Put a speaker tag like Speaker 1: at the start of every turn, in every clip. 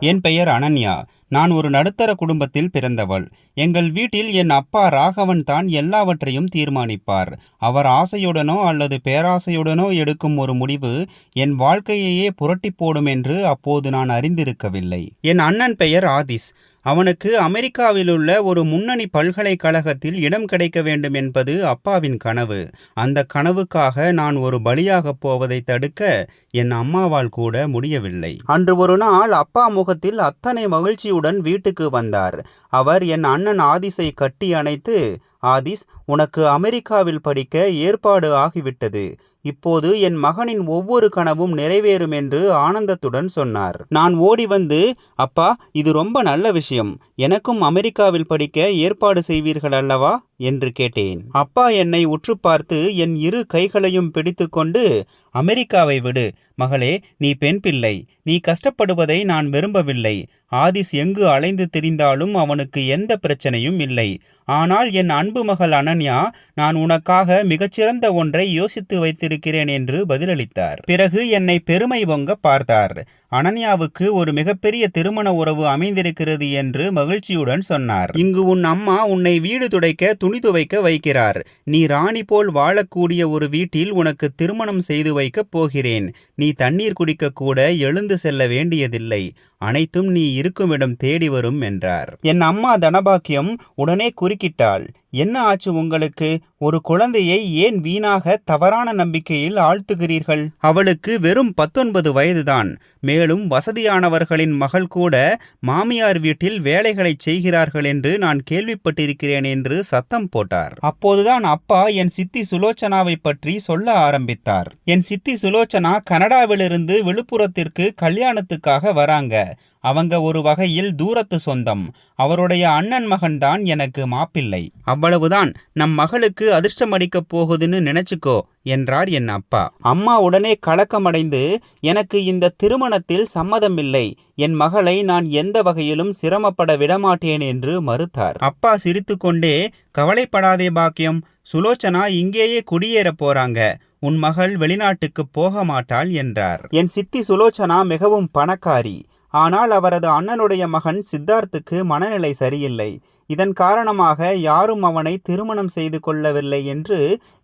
Speaker 1: என் பெயர் அனன்யா. நான் ஒரு நடுத்தர குடும்பத்தில் பிறந்தவள். எங்கள் வீட்டில் என் அப்பா ராகவன் தான் எல்லாவற்றையும் தீர்மானிப்பார். அவர் ஆசையுடனோ அல்லது பேராசையுடனோ எடுக்கும் ஒரு முடிவு என் வாழ்க்கையையே புரட்டி போடும் என்று அப்போது நான் அறிந்திருக்கவில்லை. என் அண்ணன் பெயர் ஆதிஸ். அவனுக்கு அமெரிக்காவிலுள்ள ஒரு முன்னணி பல்கலைக்கழகத்தில் இடம் கிடைக்க வேண்டும் என்பது அப்பாவின் கனவு. அந்த கனவுக்காக நான் ஒரு பலியாகப் போவதை தடுக்க என் அம்மாவால் கூட முடியவில்லை. அன்று ஒரு நாள் அப்பா முகத்தில் அத்தனை மகிழ்ச்சியுடன் வீட்டுக்கு வந்தார். அவர் என் அண்ணன் ஆதிசை கட்டி அணைத்து ஆதிஸ் உனக்கு அமெரிக்காவில் படிக்க ஏற்பாடு ஆகிவிட்டது. இப்போது என் மகனின் ஒவ்வொரு கனவும் நிறைவேறும் என்று ஆனந்தத்துடன் சொன்னார். நான் ஓடி வந்து அப்பா இது ரொம்ப நல்ல விஷயம். எனக்கும் அமெரிக்காவில் படிக்க ஏற்பாடு செய்வீர்கள் அல்லவா? என்று கேட்டேன். அப்பா என்னை உற்று பார்த்து என் இரு கைகளையும் பிடித்துக்கொண்டு அமெரிக்காவை விடு. மகளே நீ பெண் பிள்ளை. நீ கஷ்டப்படுவதை நான் விரும்பவில்லை. ஆதிஸ் எங்கு அலைந்து திரிந்தாலும் அவனுக்கு எந்த பிரச்சனையும் இல்லை. ஆனால் என் அன்பு மகள் அனன்யா நான் உனக்காக மிகச்சிறந்த ஒன்றை யோசித்து வைத்திருக்கிறேன் என்று பதிலளித்தார். பிறகு என்னை பெருமை பொங்க பார்த்தார். அனன்யாவுக்கு ஒரு மிகப்பெரிய திருமண உறவு அமைந்திருக்கிறது என்று மகிழ்ச்சியுடன் சொன்னார். இங்கு உன் அம்மா உன்னை வீடு துடைக்க துணி துவைக்க வைக்கிறார். நீ ராணி போல் வாழக்கூடிய ஒரு வீட்டில் உனக்கு திருமணம் செய்து வைக்கப் போகிறேன். நீ தண்ணீர் குடிக்க கூட எழுந்து செல்ல வேண்டியதில்லை. அனைத்தும் நீ இருக்குமிடம் தேடி வரும் என்றார். என் அம்மா தனபாக்கியம் உடனே குறுக்கிட்டாள். என்ன ஆச்சு உங்களுக்கு? ஒரு குழந்தையை ஏன் வீணாக தவறான நம்பிக்கையில் ஆழ்த்துகிறீர்கள்? அவளுக்கு வெறும் பத்தொன்பது வயதுதான். மேலும் வசதியானவர்களின் மகள் கூட மாமியார் வீட்டில் வேலைகளை செய்கிறார்கள் என்று நான் கேள்விப்பட்டிருக்கிறேன் என்று சத்தம் போட்டார். அப்போதுதான் அப்பா என் சித்தி சுலோச்சனாவை பற்றி சொல்ல ஆரம்பித்தார். என் சித்தி சுலோச்சனா கனடாவிலிருந்து விழுப்புரத்திற்கு கல்யாணத்துக்காக வராங்க. அவங்க ஒரு வகையில் தூரத்து சொந்தம். அவருடைய அண்ணன் மகன்தான் எனக்கு மாப்பிள்ளை. அவ்வளவுதான். நம் மகளுக்கு அதிர்ஷ்டம் அடிக்கப் போகுதுன்னு நினைச்சுக்கோ என்றார் என் அப்பா. அம்மா உடனே கலக்கமடைந்து எனக்கு இந்த திருமணத்தில் சம்மதமில்லை என் மகளை நான் எந்த வகையிலும் சிரமப்பட விடமாட்டேன் என்று மறுத்தார். அப்பா சிரித்துக்கொண்டே கவலைப்படாதே பாக்கியம் சுலோச்சனா இங்கேயே குடியேறப் போறாங்க உன் மகள் வெளிநாட்டுக்கு போக மாட்டாள் என்றார். என் சித்தி சுலோச்சனா மிகவும் பணக்காரி ஆனால் அவரது அண்ணனுடைய மகன் சித்தார்த்துக்கு மனநிலை சரியில்லை இதன் காரணமாக யாரும் அவனை திருமணம் செய்து கொள்ளவில்லை என்று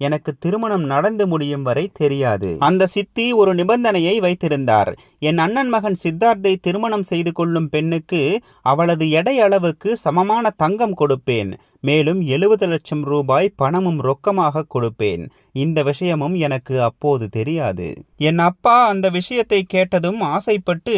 Speaker 1: எனக்கு திருமணம் நடந்து முடியும் வரை தெரியாது. அந்த சித்தி ஒரு நிபந்தனையை வைத்திருந்தார். என் அண்ணன் மகன் சித்தார்த்தை திருமணம் செய்து கொள்ளும் பெண்ணுக்கு அவளது எடை அளவுக்கு சமமான தங்கம் கொடுப்பேன். மேலும் எழுபது லட்சம் ரூபாய் பணமும் ரொக்கமாக கொடுப்பேன். இந்த விஷயமும் எனக்கு அப்போது தெரியாது. என் அப்பா அந்த விஷயத்தை கேட்டதும் ஆசைப்பட்டு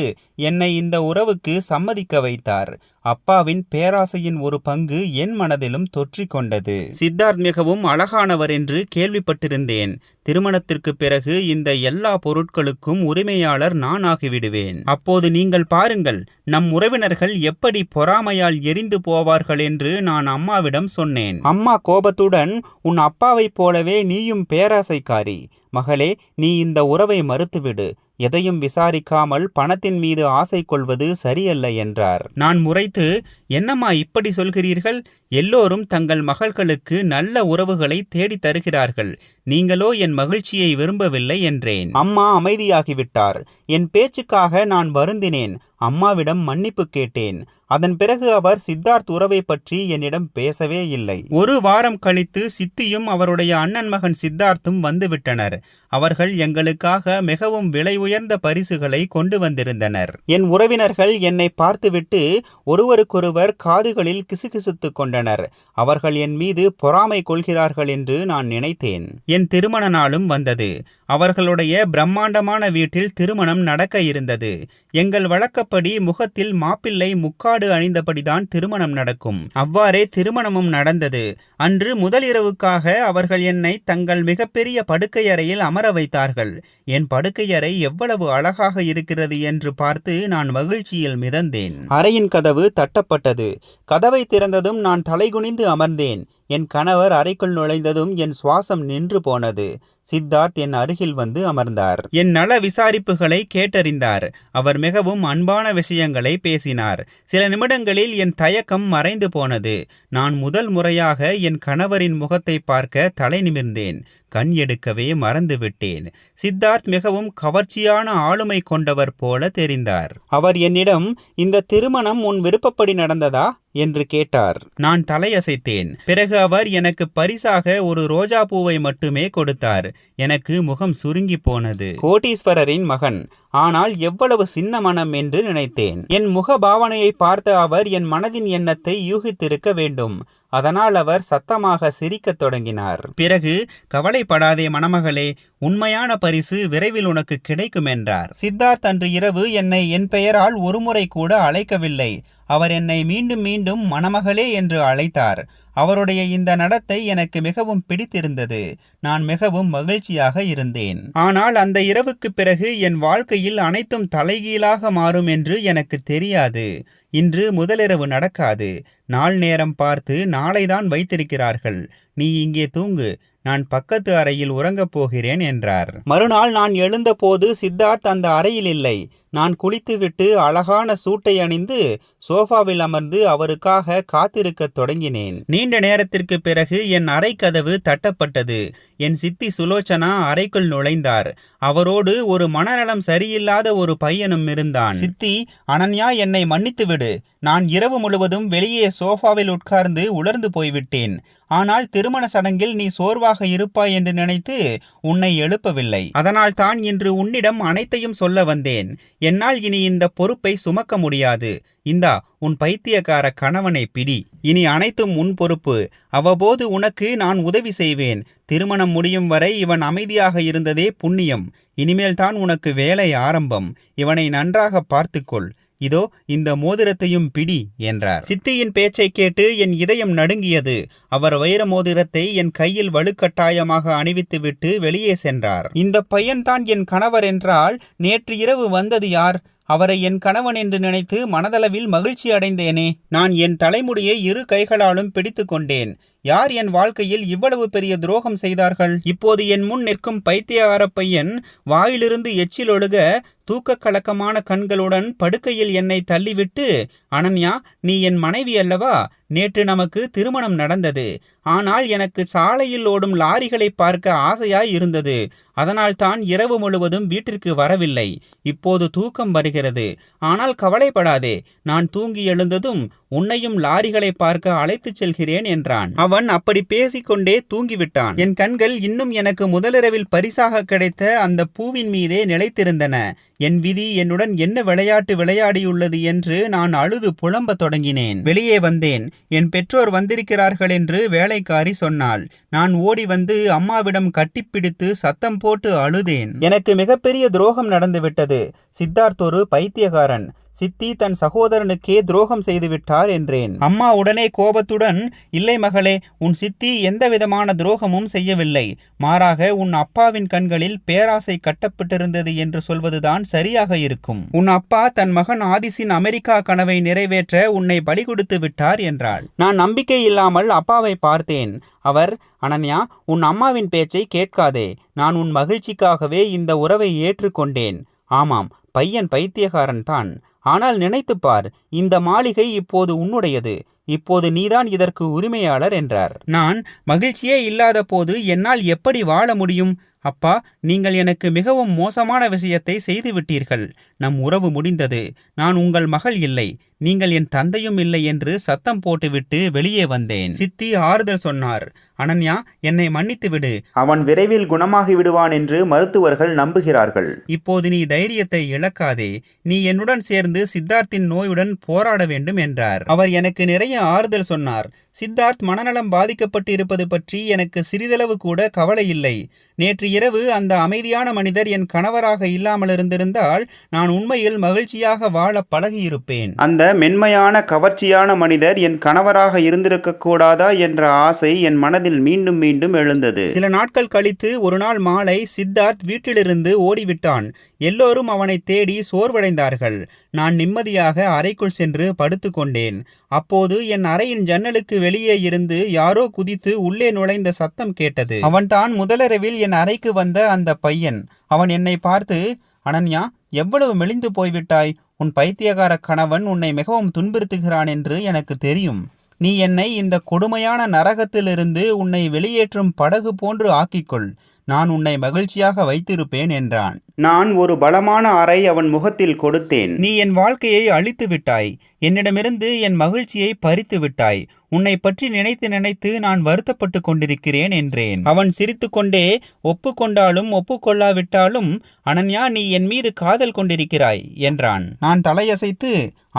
Speaker 1: என்னை இந்த உறவுக்கு சம்மதிக்க வைத்தார். அப்பாவின் பேராசையின் ஒரு பங்கு என் மனதிலும் தொற்றிக்கொண்டது. சித்தார்த் மிகவும் அழகானவர் என்று கேள்விப்பட்டிருந்தேன். திருமணத்திற்கு பிறகு இந்த எல்லா பொருட்களுக்கும் உரிமையாளர் நான் ஆகிவிடுவேன் அப்போது நீங்கள் பாருங்கள் நம் உறவினர்கள் எப்படி பொறாமையால் எரிந்து போவார்கள் என்று நான் அம்மாவிடம் சொன்னேன். அம்மா கோபத்துடன் உன் அப்பாவைப் போலவே நீயும் பேராசைக்காரி. மகளே நீ இந்த உறவை மறுத்துவிடு. எதையும் விசாரிக்காமல் பணத்தின் மீது ஆசை கொள்வது சரியல்ல என்றார். நான் முறைத்து என்னம்மா இப்படி சொல்கிறீர்கள்? எல்லோரும் தங்கள் மகள்களுக்கு நல்ல உறவுகளை தேடித் தருகிறார்கள். நீங்களோ என் மகிழ்ச்சியை விரும்பவில்லை என்றேன். அம்மா அமைதியாகிவிட்டார். என் பேச்சுக்காக நான் வருந்தினேன். அம்மாவிடம் மன்னிப்பு கேட்டேன். அதன் பிறகு அவர் சித்தார்த் உறவை பற்றி என்னிடம் பேசவே இல்லை. ஒரு வாரம் கழித்து சித்தியும் அவருடைய அண்ணன் மகன் சித்தார்த்தும் வந்துவிட்டனர். அவர்கள் எங்களுக்காக மிகவும் விலை உயர்ந்த பரிசுகளை கொண்டு வந்திருந்தனர். என் உறவினர்கள் என்னை பார்த்துவிட்டு ஒருவருக்கொருவர் காதுகளில் கிசுகிசுத்துக் கொண்டனர். அவர்கள் என் மீது பொறாமை கொள்கிறார்கள் என்று நான் நினைத்தேன். என் திருமண நாளும் வந்தது. அவர்களுடைய பிரம்மாண்டமான வீட்டில் திருமணம் நடக்க இருந்தது. எங்கள் வழக்கப்படி முகத்தில் மாப்பிள்ளை முக்காடு அணிந்தபடிதான் திருமணம் நடக்கும். அவ்வாறே திருமணமும் நடந்தது. அன்று முதலிரவுக்காக அவர்கள் என்னை தங்கள் மிகப்பெரிய படுக்கையறையில் அமர வைத்தார்கள். என் படுக்கையறை எவ்வளவு அழகாக இருக்கிறது என்று பார்த்து நான் மகிழ்ச்சியில் மிதந்தேன். அறையின் கதவு தட்டப்பட்டது. கதவை திறந்ததும் நான் தலைகுனிந்து அமர்ந்தேன். என் கணவர் அறைக்குள் நுழைந்ததும் என் சுவாசம் நின்று போனது. சித்தார்த் என் அருகில் வந்து அமர்ந்தார். என் நல விசாரிப்புகளை கேட்டறிந்தார். அவர் மிகவும் அன்பான விஷயங்களை பேசினார். சில நிமிடங்களில் என் தயக்கம் மறைந்து போனது. நான் முதல் முறையாக என் கணவரின் முகத்தை பார்க்க தலை நிமிர்ந்தேன். கண் எடுக்கவே மறந்துவிட்டேன் சித்தார்த் மிகவும் கவர்ச்சியான ஆளுமை கொண்டவர் போல தெரிந்தார். அவர் என்னிடம் இந்த திருமணம் உன் விருப்பப்படி நடந்ததா? என்று கேட்டார். நான் தலையசைத்தேன். பிறகு அவர் எனக்கு பரிசாக ஒரு ரோஜா பூவை மட்டுமே கொடுத்தார். எனக்கு முகம் சுருங்கி போனது கோட்டீஸ்வரரின் மகன் ஆனால் எவ்வளவு சின்ன மனம் என்று நினைத்தேன். என் முக பாவனையை பார்த்த அவர் என் மனதின் எண்ணத்தை யூகித்திருக்க வேண்டும். அதனால் அவர் சத்தமாக சிரிக்கத் தொடங்கினார். பிறகு கவலைப்படாதே மணமகளே உண்மையான பரிசு விரைவில் உனக்கு கிடைக்கும் என்றார் சித்தார்த் அன்று இரவு என்னை என் பெயரால் ஒருமுறை கூட அழைக்கவில்லை. அவர் என்னை மீண்டும் மீண்டும் மணமகளே என்று அழைத்தார். அவருடைய இந்த நடத்தை எனக்கு மிகவும் பிடித்திருந்தது. நான் மிகவும் மகிழ்ச்சியாக இருந்தேன். ஆனால் அந்த இரவுக்கு பிறகு என் வாழ்க்கையில் அனைத்தும் தலைகீழாக மாறும் என்று எனக்கு தெரியாது. இன்று முதலிரவு நடக்காது. நாள் நேரம் பார்த்து நாளைதான் வைத்திருக்கிறார்கள். நீ இங்கே தூங்கு. நான் பக்கத்து அறையில் உறங்கப் போகிறேன் என்றார். மறுநாள் நான் எழுந்தபோது சித்தார்த் அந்த அறையில் இல்லை. நான் குளித்துவிட்டு அழகான சூட்டை அணிந்து சோஃபாவில் அமர்ந்து அவருக்காக காத்திருக்கத் தொடங்கினேன். நீண்ட நேரத்திற்கு பிறகு என் அறை கதவு தட்டப்பட்டது. என் சித்தி சுலோச்சனா அறைக்குள் நுழைந்தார். அவரோடு ஒரு மனநலம் சரியில்லாத ஒரு பையனும் இருந்தான். சித்தி அனன்யா என்னை மன்னித்து விடு நான் இரவு முழுவதும் வெளியே சோஃபாவில் உட்கார்ந்து உலர்ந்து போய்விட்டேன். ஆனால் திருமண சடங்கில் நீ சோர்வாக இருப்பாய் என்று நினைத்து உன்னை எழுப்பவில்லை. அதனால் தான் இன்று உன்னிடம் அனைத்தையும் சொல்ல வந்தேன். என்னால் இனி இந்த பொறுப்பை சுமக்க முடியாது. இந்தா உன் பைத்தியக்கார கணவனை பிடி. இனி அனைத்தும் உன் பொறுப்பு. அவ்வப்போது உனக்கு நான் உதவி செய்வேன். திருமணம் முடியும் வரை இவன் அமைதியாக இருந்ததே புண்ணியம். இனிமேல் தான் உனக்கு வேலை ஆரம்பம். இவனை நன்றாக பார்த்துக்கொள். இதோ இந்த மோதிரத்தையும் பிடி என்றார். சித்தியின் பேச்சை கேட்டு என் இதயம் நடுங்கியது. அவர் வைர மோதிரத்தை என் கையில் வலுக்கட்டாயமாக அணிவித்துவிட்டு வெளியே சென்றார். இந்த பையன்தான் என் கணவர் என்றால் நேற்று இரவு வந்தது யார்? அவரை என் கணவன் என்று நினைத்து மனதளவில் மகிழ்ச்சி அடைந்தேனே. நான் என் தலைமுடியை இரு கைகளாலும் பிடித்து கொண்டேன். யார் என் வாழ்க்கையில் இவ்வளவு பெரிய துரோகம் செய்தார்கள்? இப்போது என் முன் நிற்கும் பைத்தியகார பையன் வாயிலிருந்து எச்சில் ஒழுக தூக்க கலக்கமான கண்களுடன் படுக்கையில் என்னை தள்ளிவிட்டு அனன்யா நீ என் மனைவி அல்லவா? நேற்று நமக்கு திருமணம் நடந்தது. ஆனால் எனக்கு சாலையில் ஓடும் லாரிகளை பார்க்க ஆசையாய் இருந்தது. அதனால் தான் இரவு முழுவதும் வீட்டிற்கு வரவில்லை. இப்போது தூக்கம் வருகிறது. ஆனால் கவலைப்படாதே நான் தூங்கி எழுந்ததும் உன்னையும் லாரிகளை பார்க்க அழைத்துச் செல்கிறேன் என்றான். அவன் அப்படி பேசிக்கொண்டே தூங்கிவிட்டான். என் கண்கள் இன்னும் எனக்கு முதலிரவில் பரிசாக கிடைத்த அந்த பூவின் மீதே நிலைத்திருந்தன. என் விதி என்னுடன் என்ன விளையாட்டு விளையாடியுள்ளது என்று நான் அழுது புலம்பத் தொடங்கினேன். வெளியே வந்தேன். என் பெற்றோர் வந்திருக்கிறார்கள் என்று வேலைக்காரி சொன்னாள். நான் ஓடி வந்து அம்மாவிடம் கட்டிப்பிடித்து சத்தம் போட்டு அழுதேன். எனக்கு மிகப்பெரிய துரோகம் நடந்துவிட்டது. சித்தார்த் ஒரு பைத்தியகாரன் சித்தி தன் சகோதரனுக்கே துரோகம் செய்துவிட்டார் என்றேன். அம்மா உடனே கோபத்துடன் இல்லை மகளே உன் சித்தி எந்த விதமான துரோகமும் செய்யவில்லை. மாறாக உன் அப்பாவின் கண்களில் பேராசை கட்டப்பட்டிருந்தது என்று சொல்வதுதான் சரியாக இருக்கும். உன் அப்பா தன் மகன் ஆதிசின் அமெரிக்கா கனவை நிறைவேற்ற உன்னை பலி கொடுத்து விட்டார் என்றாள். நான் நம்பிக்கை இல்லாமல் அப்பாவை பார்த்தேன். அவர் அனன்யா உன் அம்மாவின் பேச்சை கேட்காதே. நான் உன் மகிழ்ச்சிக்காகவே இந்த உறவை ஏற்றுக்கொண்டேன். ஆமாம் பையன் பைத்தியகாரன் தான் ஆனால் நினைத்துப் பார் இந்த மாளிகை இப்போது உன்னுடையது. இப்போது நீதான் இதற்கு உரிமையாளர் என்றார். நான் மகிழ்ச்சியே இல்லாத போது என்னால் எப்படி வாழ முடியும்? அப்பா நீங்கள் எனக்கு மிகவும் மோசமான விஷயத்தை செய்துவிட்டீர்கள் நம் உறவு முடிந்தது. நான் உங்கள் மகள் இல்லை. நீங்கள் என் தந்தையும் இல்லை என்று சத்தம் போட்டுவிட்டு வெளியே வந்தேன். சித்தி ஆறுதல் சொன்னார். அனன்யா என்னை மன்னித்து விடு. அவன் விரைவில் குணமாகி விடுவான் என்று மருத்துவர்கள் நம்புகிறார்கள். இப்போது நீ தைரியத்தை இழக்காதே. நீ என்னுடன் சேர்ந்து சித்தார்த்தின் நோயுடன் போராட வேண்டும் என்றார். அவர் எனக்கு நிறைய ஆறுதல் சொன்னார். சித்தார்த் மனநலம் பாதிக்கப்பட்டு இருப்பது பற்றி எனக்கு சிறிதளவு கூட கவலை இல்லை. நேற்று இரவு அந்த அமைதியான மனிதர் என் கணவராக இல்லாமல் இருந்திருந்தால் நான் உண்மையில் மகிழ்ச்சியாக வாழ பழகியிருப்பேன். அந்த மென்மையான கவர்ச்சியான மனிதர் என் கணவராக இருந்திருக்க கூடாதா என்ற ஆசை என் மனதில் மீண்டும் மீண்டும் எழுந்தது. சில நாட்கள் கழித்து ஒரு நாள் மாலை சித்தார்த் வீட்டிலிருந்து ஓடிவிட்டான். எல்லோரும் அவனை தேடி சோர்வடைந்தார்கள். நான் நிம்மதியாக அறைக்குள் சென்று படுத்துக்கொண்டேன் அப்போது என் அறையின் ஜன்னலுக்கு வெளியே இருந்து யாரோ குதித்து உள்ளே நுழைந்த சத்தம் கேட்டது. அவன்தான் முதலரவில் என் அறைக்கு வந்த அந்த பையன். அவன் என்னை பார்த்து அனன்யா எவ்வளவு மெலிந்து போய்விட்டாய்? உன் பைத்தியகார கணவன் உன்னை மிகவும் துன்புறுத்துகிறான் என்று எனக்கு தெரியும். நீ என்னை இந்த கொடுமையான நரகத்திலிருந்து உன்னை வெளியேற்றும் படகு போன்று ஆக்கிக்கொள். நான் உன்னை மகிழ்ச்சியாக வைத்திருப்பேன் என்றான். நான் ஒரு பலமான அறை அவன் முகத்தில் கொடுத்தேன். நீ என் வாழ்க்கையை அழித்து விட்டாய். என்னிடமிருந்து என் மகிழ்ச்சியை பறித்து விட்டாய். உன்னை பற்றி நினைத்து நினைத்து நான் வருத்தப்பட்டு கொண்டிருக்கிறேன் என்றேன். அவன் சிரித்துக்கொண்டே ஒப்புக்கொண்டாலும் ஒப்புக்கொள்ளாவிட்டாலும் அனன்யா நீ என் மீது காதல் கொண்டிருக்கிறாய் என்றான். நான் தலையசைத்து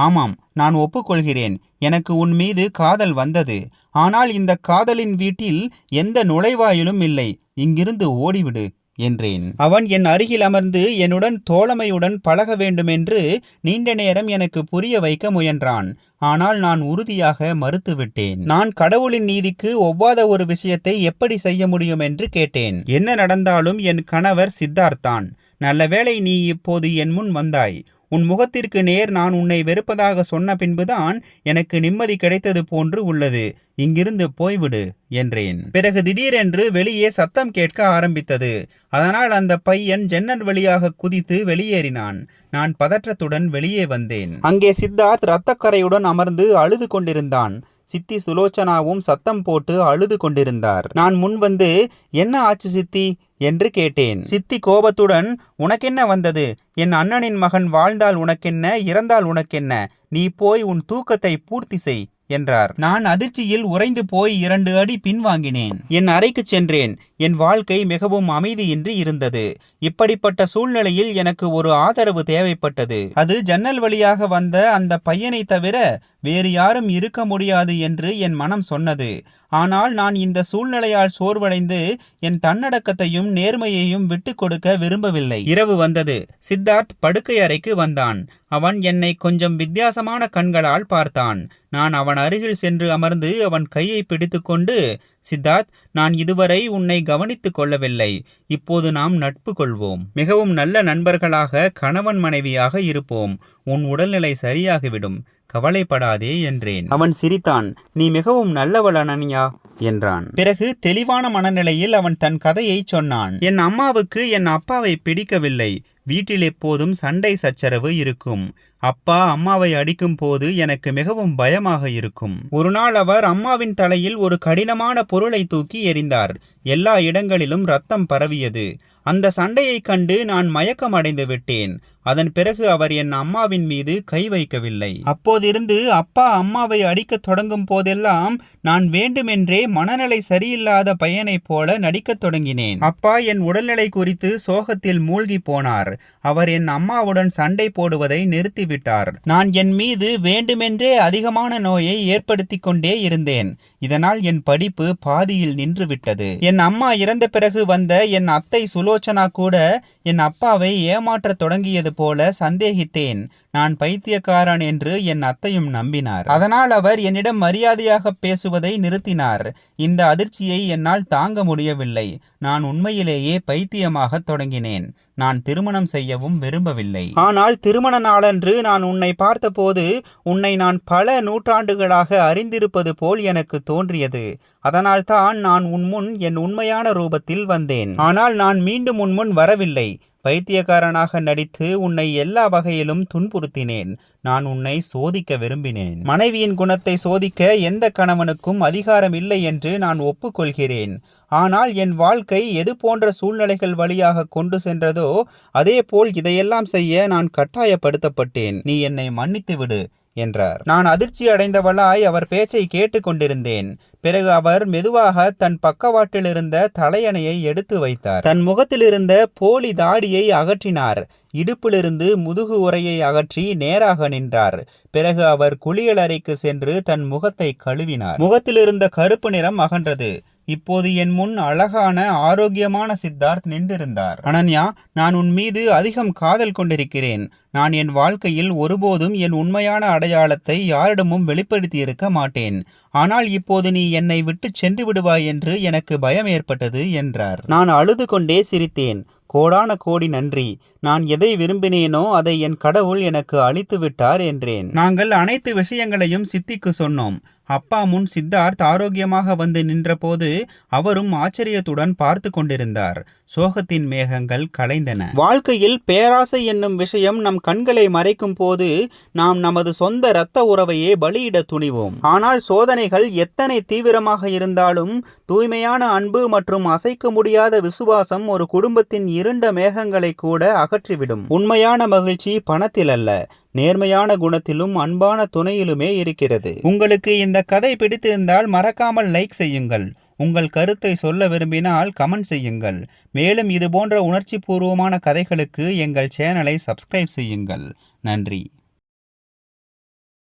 Speaker 1: ஆமாம் நான் ஒப்புக்கொள்கிறேன். எனக்கு உன் மீது காதல் வந்தது. ஆனால் இந்த காதலின் வீட்டில் எந்த நுழைவாயிலும் இல்லை. இங்கிருந்து ஓடிவிடு. என்றேன். அவன் என் அருகில் அமர்ந்து என்னுடன் தோழமையுடன் பழக வேண்டுமென்று நீண்ட நேரம் எனக்கு புரிய வைக்க முயன்றான். ஆனால் நான் உறுதியாக மறுத்துவிட்டேன். நான் கடவுளின் நீதிக்கு ஒவ்வாத ஒரு விஷயத்தை எப்படி செய்ய முடியும் என்று கேட்டேன். என்ன நடந்தாலும் என் கணவர் சித்தார்த்தான். நல்லவேளை நீ இப்போது என் முன் வந்தாய். உன் முகத்திற்கு நேர் நான் உன்னை வெறுப்பதாக சொன்ன பின்புதான் எனக்கு நிம்மதி கிடைத்தது போன்று உள்ளது. இங்கிருந்து போய்விடு என்றேன். பிறகு திடீரென்று வெளியே சத்தம் கேட்க ஆரம்பித்தது. அதனால் அந்த பையன் ஜன்னல் வழியாக குதித்து வெளியேறினான். நான் பதற்றத்துடன் வெளியே வந்தேன். அங்கே சித்தார்த் இரத்தக்கரையுடன் அமர்ந்து அழுது கொண்டிருந்தான். சித்தி சுலோச்சனாவும் சத்தம் போட்டு அழுது கொண்டிருந்தார். நான் முன் வந்து என்ன ஆச்சு சித்தி? என்று கேட்டேன். சித்தி கோபத்துடன் உனக்கென்ன வந்தது? என் அண்ணனின் மகன் வாழ்ந்தால் உனக்கென்ன இறந்தால் உனக்கென்ன? நீ போய் உன் தூக்கத்தை பூர்த்தி செய் என்றார். நான் அதிர்ச்சியில் உறைந்து போய் இரண்டு அடி பின்வாங்கினேன். என் அறைக்கு சென்றேன். என் வாழ்க்கை மிகவும் அமைதியின்றி இருந்தது. இப்படிப்பட்ட சூழ்நிலையில் எனக்கு ஒரு ஆதரவு தேவைப்பட்டது. அது ஜன்னல் வழியாக வந்த அந்த பையனை தவிர வேறு யாரும் இருக்க முடியாது என்று என் மனம் சொன்னது. ஆனால் நான் இந்த சூழ்நிலையால் சோர்வடைந்து என் தன்னடக்கத்தையும் நேர்மையையும் விட்டு கொடுக்க விரும்பவில்லை. இரவு வந்தது. சித்தார்த் படுக்கை அறைக்கு வந்தான். அவன் என்னை கொஞ்சம் வித்தியாசமான கண்களால் பார்த்தான். நான் அவன் அருகில் சென்று அமர்ந்து அவன் கையை பிடித்துக்கொண்டு சித்தார்த் நான் இதுவரை உன்னை கவனித்துக் கொள்ளவில்லை. இப்போது நாம் நட்பு கொள்வோம். மிகவும் நல்ல நண்பர்களாக கணவன் மனைவியாக இருப்போம். உன் உடல்நிலை சரியாகிவிடும். கவலைப்படாதே என்றேன். அவன் சிரித்தான் நீ மிகவும் நல்லவள் அனன்யா என்றான். பிறகு தெளிவான மனநிலையில் அவன் தன் கதையை சொன்னான். என் அம்மாவுக்கு என் அப்பாவை பிடிக்கவில்லை. வீட்டில் எப்போதும் சண்டை சச்சரவு இருக்கும். அப்பா அம்மாவை அடிக்கும் போது எனக்கு மிகவும் பயமாக இருக்கும். ஒரு நாள் அவர் அம்மாவின் தலையில் ஒரு கடினமான பொருளை தூக்கி எறிந்தார். எல்லா இடங்களிலும் ரத்தம் பரவியது. அந்த சண்டையைக் கண்டு நான் மயக்கம் அடைந்து விட்டேன். அதன் பிறகு அவர் என் அம்மாவின் மீது கை வைக்கவில்லை. அப்போதிருந்து அப்பா அம்மாவை அடிக்கத் தொடங்கும் போதெல்லாம் நான் வேண்டுமென்றே மனநிலை சரியில்லாத பையனைப் போல நடிக்கத் தொடங்கினேன். அப்பா என் உடல்நிலை குறித்து சோகத்தில் மூழ்கி போனார். அவர் என் அம்மாவுடன் சண்டை போடுவதை நிறுத்திவிட்டார். நான் என் மீது வேண்டுமென்றே அதிகமான நோயை ஏற்படுத்தி கொண்டே இருந்தேன். இதனால் என் படிப்பு பாதியில் நின்றுவிட்டது. என் அம்மா இறந்த பிறகு வந்த என் அத்தை சுலோச்சனா கூட என் அப்பாவை ஏமாற்றத் தொடங்கியது போல சந்தேகித்தேன். நான் பைத்தியக்காரன் என்று என் அத்தையும் நம்பினார். அதனால் அவர் என்னிடம் மரியாதையாக பேசுவதை நிறுத்தினார். இந்த அதிர்ச்சியை என்னால் தாங்க முடியவில்லை. நான் உண்மையிலேயே பைத்தியமாக தொடங்கினேன். நான் திருமணம் செய்யவும் விரும்பவில்லை. ஆனால் திருமண நாளன்று நான் உன்னை பார்த்தபோது உன்னை நான் பல நூற்றாண்டுகளாக அறிந்திருப்பது போல் எனக்கு தோன்றியது. அதனால்தான் நான் உன்முன் என் உண்மையான ரூபத்தில் வந்தேன். ஆனால் நான் மீண்டும் உன்முன் வரவில்லை. பைத்தியக்காரனாக நடித்து உன்னை எல்லா வகையிலும் துன்புறுத்தினேன். நான் உன்னை சோதிக்க விரும்பினேன். மனைவியின் குணத்தை சோதிக்க எந்த கணவனுக்கும் அதிகாரம் இல்லை என்று நான் ஒப்புக்கொள்கிறேன். ஆனால் என் வாழ்க்கை எது போன்ற சூழ்நிலைகள் வழியாக கொண்டு சென்றதோ அதேபோல் இதையெல்லாம் செய்ய நான் கட்டாயப்படுத்தப்பட்டேன். நீ என்னை மன்னித்து விடு என்றார். நான் அதிர்ச்சி அடைந்தவளாய் அவர் பேச்சை கேட்டுக்கொண்டிருந்தேன் பிறகு அவர் மெதுவாக தன் பக்கவாட்டிலிருந்த தலையணையை எடுத்து வைத்தார். தன் முகத்திலிருந்த போலி தாடியை அகற்றினார். இடுப்பிலிருந்து முதுகு உரையை அகற்றி நேராக நின்றார். பிறகு அவர் குளியல் அறைக்கு சென்று தன் முகத்தை கழுவினார். முகத்திலிருந்த கருப்பு நிறம் அகன்றது. இப்போது என் முன் அழகான ஆரோக்கியமான சித்தார்த் நின்றிருந்தார். அனன்யா நான் உன் மீது அதிகம் காதல் கொண்டிருக்கிறேன். நான் என் வாழ்க்கையில் ஒருபோதும் என் உண்மையான அடையாளத்தை யாரிடமும் வெளிப்படுத்தியிருக்க மாட்டேன். ஆனால் இப்போது நீ என்னை விட்டு சென்று விடுவாய் என்று எனக்கு பயம் ஏற்பட்டது என்றார். நான் அழுது கொண்டே சிரித்தேன். கோடான கோடி நன்றி. நான் எதை விரும்பினேனோ அதை என் கடவுள் எனக்கு அளித்து விட்டார் என்றேன். நாங்கள் அனைத்து விஷயங்களையும் சித்திக்கு சொன்னோம். அப்பா முன் சித்தார்த் ஆரோக்கியமாக வந்து நின்றபோது அவரும் ஆச்சரியத்துடன் பார்த்து கொண்டிருந்தார். சோகத்தின் மேகங்கள் கலைந்தன. வாழ்க்கையில் பேராசை என்னும் விஷயம் நம் கண்களை மறைக்கும் போது நாம் நமது சொந்த இரத்த உறவையே பலியிட துணிவோம். ஆனால் சோதனைகள் எத்தனை தீவிரமாக இருந்தாலும் தூய்மையான அன்பு மற்றும் அசைக்க முடியாத விசுவாசம் ஒரு குடும்பத்தின் இருண்ட மேகங்களை கூட அகற்றிவிடும். உண்மையான மகிழ்ச்சி பணத்தில் அல்ல நேர்மையான குணத்திலும் அன்பான துணையிலுமே இருக்கிறது. உங்களுக்கு இந்த கதை பிடித்திருந்தால் மறக்காமல் லைக் செய்யுங்கள். உங்கள் கருத்தை சொல்ல விரும்பினால் கமெண்ட் செய்யுங்கள். மேலும் இது போன்ற உணர்ச்சி பூர்வமான கதைகளுக்கு எங்கள் சேனலை சப்ஸ்கிரைப் செய்யுங்கள். நன்றி.